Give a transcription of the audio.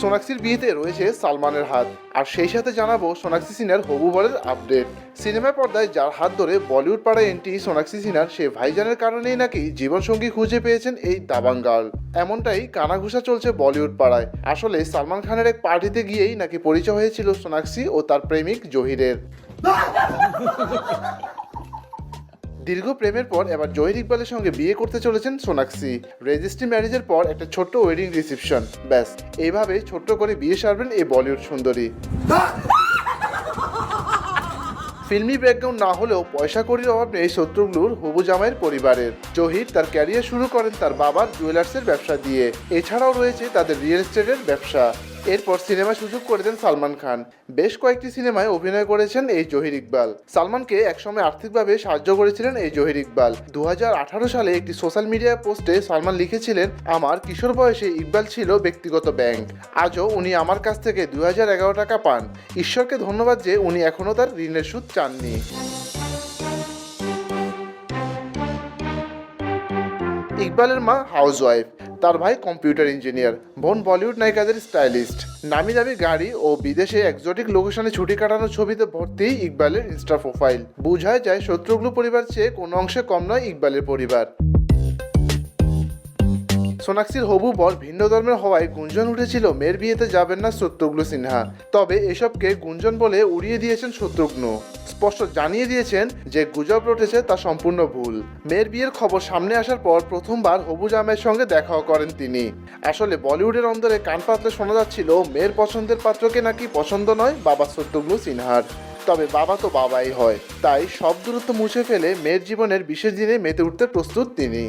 সোনাক্ষীর বিয়েতে রয়েছে সালমানের হাত। আর সেই সাথে জানাব সোনাক্ষী সিনহার হবু বরের আপডেট সিনেমা পর্দায় যার হাত ধরে বলিউড পাড়ায় এন্ট্রি সোনাক্ষী সিনহার সে ভাইজানের কারণেই নাকি জীবনসঙ্গী খুঁজে পেয়েছেন এই দাবাং গার্ল এমনটাই কানাঘুষা চলছে বলিউড পাড়ায়। আসলে সালমান খানের এক পার্টিতে গিয়েই নাকি পরিচয় হয়েছিল সোনাক্ষী ও তার প্রেমিক জহিরের। দীর্ঘ প্রেমের পর এবার জহির ইকবালের সঙ্গে বিয়ে করতে চলেছেন সোনাক্ষী। রেজিস্ট্রি ম্যারেজের পর একটা ছোট্ট ওয়েডিং রিসেপশন ব্যাস এইভাবে ছোট্ট করে বিয়ে সারবেন এই বলিউড সুন্দরী। ফিল্মি ব্যাকগ্রাউন্ড না হলেও পয়সা কড়ির অভাব নেই শত্রুঘ্নুর হবু জামাইয়ের পরিবারের। জহির তার ক্যারিয়ার শুরু করেন তার বাবার জুয়েলার্সের ব্যবসা দিয়ে। এছাড়াও রয়েছে তাদের রিয়েল এস্টেটের ব্যবসা। এরপর সিনেমা সুযোগ করে দেন সালমান খান। বেশ কয়েকটি সিনেমায় অভিনয় করেছেন এই জহির ইকবাল। সালমানকে একসময় আর্থিকভাবে সাহায্য করেছিলেন এই জহির ইকবাল। দু হাজার আঠারো সালে একটি সোশ্যাল মিডিয়া পোস্টে সালমান লিখেছিলেন, আমার কিশোর বয়সে ইকবাল ছিল ব্যক্তিগত ব্যাংক। আজও উনি আমার কাছ থেকে দুই হাজার এগারো টাকা পান। ঈশ্বরকে ধন্যবাদ যে উনি এখনও তার ঋণের সুদ চাননি। ইকবালের মা হাউসওয়াইফ। তার ভাই কম্পিউটার ইঞ্জিনিয়ার। বোন বলিউড নায়িকাদের স্টাইলিস্ট। নামি দামি গাড়ি ও বিদেশে একজোটিক লোকেশনে ছুটি কাটানোর ছবিতে ভর্তি ইকবালের ইনস্টা প্রোফাইল বুঝায় যায়, শত্রুঘ্ন পরিবার চেয়ে কোনো অংশে কম নয় ইকবালের পরিবার। সোনাক্ষীর হবু বর ভিন্ন ধর্মের হওয়ায় গুঞ্জন উঠেছিল, মেয়ের বিয়েতে যাবেন না শত্রুঘ্ন সিনহা। তবে এসবকে গুঞ্জন বলে উড়িয়ে দিয়েছেন শত্রুঘ্ন। স্পষ্ট জানিয়ে দিয়েছেন যে গুজব রটেছে তা সম্পূর্ণ ভুল। মেয়ের বিয়ের খবর সামনে আসার পর প্রথমবার হবু জামাইয়ের সঙ্গে দেখাও করেন তিনি। আসলে বলিউডের অন্দরে কান পাতলে শোনা যাচ্ছিল, মেয়ের পছন্দের পাত্রকে নাকি পছন্দ নয় বাবা শত্রুঘ্ন সিনহার। তবে বাবা তো বাবাই হয়, তাই সব দূরত্ব মুছে ফেলে মেয়ের জীবনের বিশেষ দিনে মেতে উঠতে প্রস্তুত তিনি।